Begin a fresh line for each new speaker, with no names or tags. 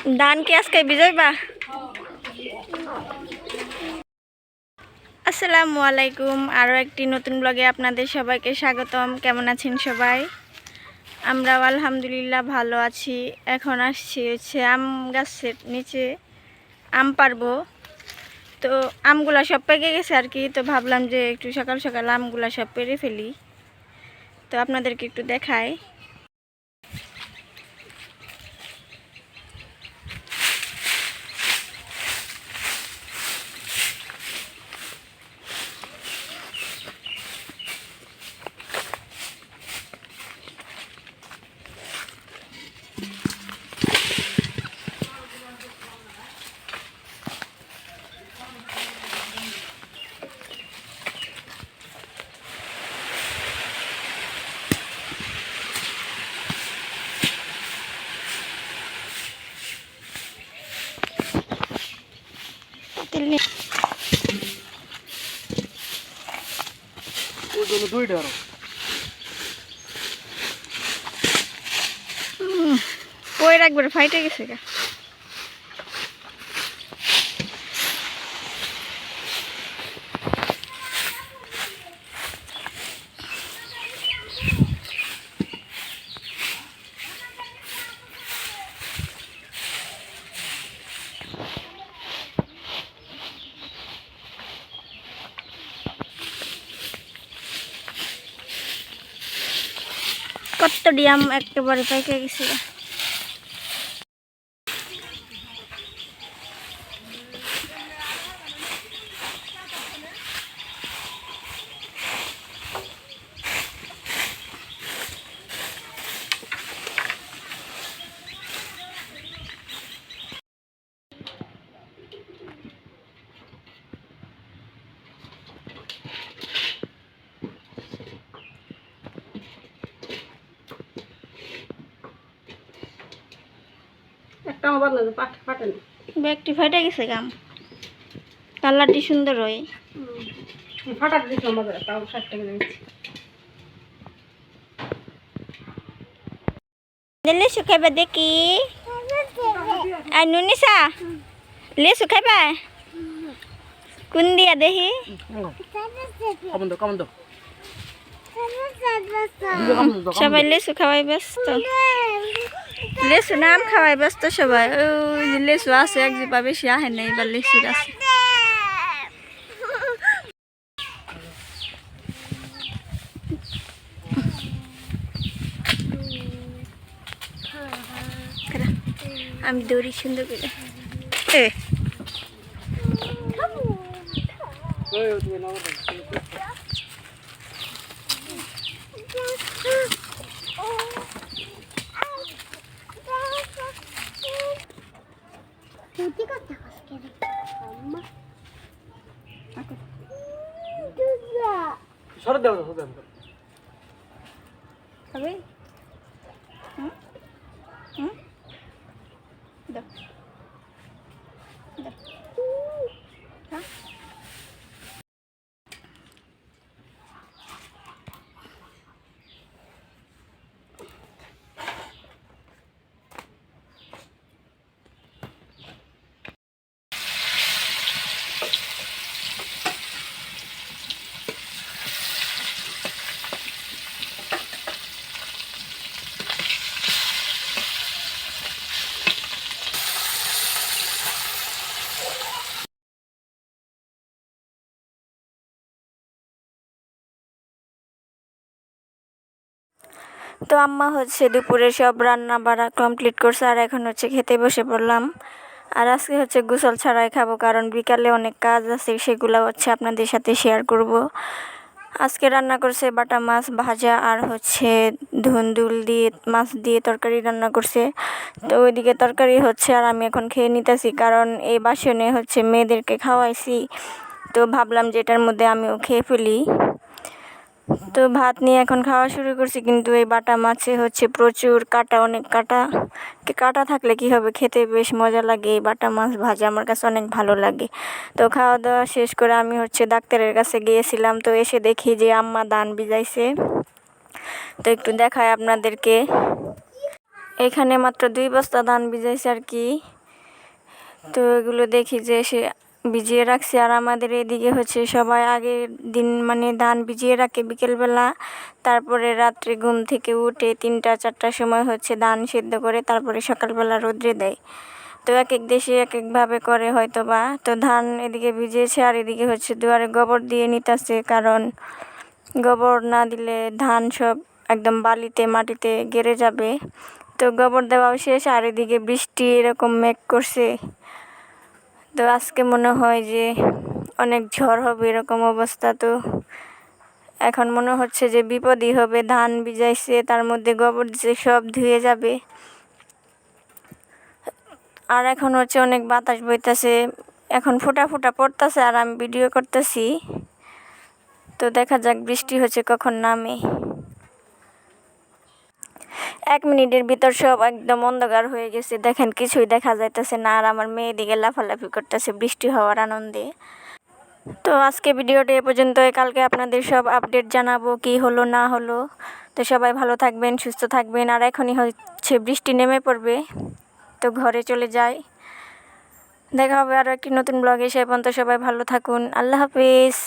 ধান কি আজকে বিজয়বা আসসালামু আলাইকুম। আরও একটি নতুন ব্লগে আপনাদের সবাইকে স্বাগতম। কেমন আছেন সবাই? আমরাও আলহামদুলিল্লাহ ভালো আছি। এখন আসছি হচ্ছে আম গাছের নিচে আম পারব তো আমগুলা সব পেকে গেছে আর কি। তো ভাবলাম যে একটু সকাল সকাল আমগুলা সব পেরে ফেলি। তো আপনাদেরকে একটু দেখায়
আরও।
কই রাখবে ফাইটে গেছে গা। কত ডিয়াম একেবারে পাইকে গেছে
বাদলা ফাটে না
ব্যাগটি ফাইটে গেছে গাম কালারটি সুন্দর হয়।
ফাটাতে দিয়েছিলাম বাজারে তাও ষাট টাকা
লেসু খাইবা দেখি। আর নুনিসা লেসু খাইবা? কোন দিয়া দেখি? সবাই লেসু খাওয়াই ব্যস্ত। লেসু নাম খাওয়াই ব্যস্ত সবাই। ওই যে লেসু আছে এক জিপা বেশি আহে নাই এবার লেসু আছে। খারা, আমি দৌড়ি সুন্দর করে। এ।
দাও দাও
খাবে তো আম্মা হচ্ছে দুপুরে সব রান্না বাড়া কমপ্লিট করছে, আর এখন হচ্ছে খেতে বসে পড়লাম। আর আজকে হচ্ছে গোসল ছাড়াই খাব, কারণ বিকালে অনেক কাজ আছে, সেগুলো হচ্ছে আপনাদের সাথে শেয়ার করব। আজকে রান্না করছে বাটা মাছ ভাজা, আর হচ্ছে ধুন্দুল দিয়ে, মাছ দিয়ে তরকারি রান্না করছে। তো ওইদিকে তরকারি হচ্ছে আর আমি এখন খেয়ে নিতেছি, কারণ এই বাসনে হচ্ছে মেয়েদেরকে খাওয়াইছি। তো ভাবলাম যে এটার মধ্যে আমিও খেয়ে ফেলি। তো ভাত নিয়ে এখন খাওয়া শুরু করছি, কিন্তু এই বাটা মাছে হচ্ছে প্রচুর কাটা, অনেক কাটা। কাটা থাকলে কি হবে? খেতে বেশ মজা লাগে, এই বাটা মাছ ভাজা আমার কাছে অনেক ভালো লাগে। তো খাওয়া দাওয়া শেষ করে আমি হচ্ছে ডাক্তারের কাছে গিয়েছিলাম, তো এসে দেখি যে আম্মা দান বিজাইছে তো একটু দেখায় আপনাদেরকে। এখানে মাত্র দুই বস্তা ধান ভিজাইছে আর কি। তো এগুলো দেখি যে সে ভিজিয়ে রাখছে। আর আমাদের এদিকে হচ্ছে সবাই আগের দিন মানে ধান ভিজিয়ে রাখে বিকেলবেলা। তারপরে রাত্রে ঘুম থেকে উঠে তিনটা চারটার সময় হচ্ছে ধান সেদ্ধ করে তারপরে সকালবেলা রোদ্রে দেয়। তো এক এক দেশে এক একভাবে করে হয়তো বা তো ধান এদিকে ভিজিয়েছে আর এদিকে হচ্ছে দুয়ারে গোবর দিয়ে নিতেছে। কারণ গোবর না দিলে ধান সব একদম বালিতে, মাটিতে গেড়ে যাবে। তো গোবর দেওয়াও শেষ। আর এদিকে বৃষ্টি এরকম মেঘ করছে। তো আজকে মনে হয় যে অনেক ঝড় হবে এরকম অবস্থা, তো এখন মনে হচ্ছে যে বিপদই হবে। ধান ভিজাইছে, তার মধ্যে গোবর দিছে সব ধুয়ে যাবে। আর এখন হচ্ছে অনেক বাতাস বইতাছে, এখন ফোঁটা ফোঁটা পড়তাছে আর আমি ভিডিও করতেছি। তো দেখা যাক বৃষ্টি হচ্ছে কখন নামে। এক মিনিটের ভিতর সব একদম অন্ধকার হয়ে গেছে। দেখেন, কিছুই দেখা যাইতেছে না আর আমার মেয়ে দিকে লাফালাফি করতেছে, বৃষ্টি হওয়ার আনন্দে। তো আজকে ভিডিওটা এ পর্যন্ত কালকে আপনাদের সব আপডেট জানাব, কি হলো, না হলো। তো সবাই ভালো থাকবেন, সুস্থ থাকবেন। আর এখনই হচ্ছে বৃষ্টি নেমে পড়বে, তো ঘরে চলে যাই। দেখা হবে আরও একটি নতুন ব্লগে। সে পর্যন্ত সবাই ভালো থাকুন। আল্লাহ হাফিজ।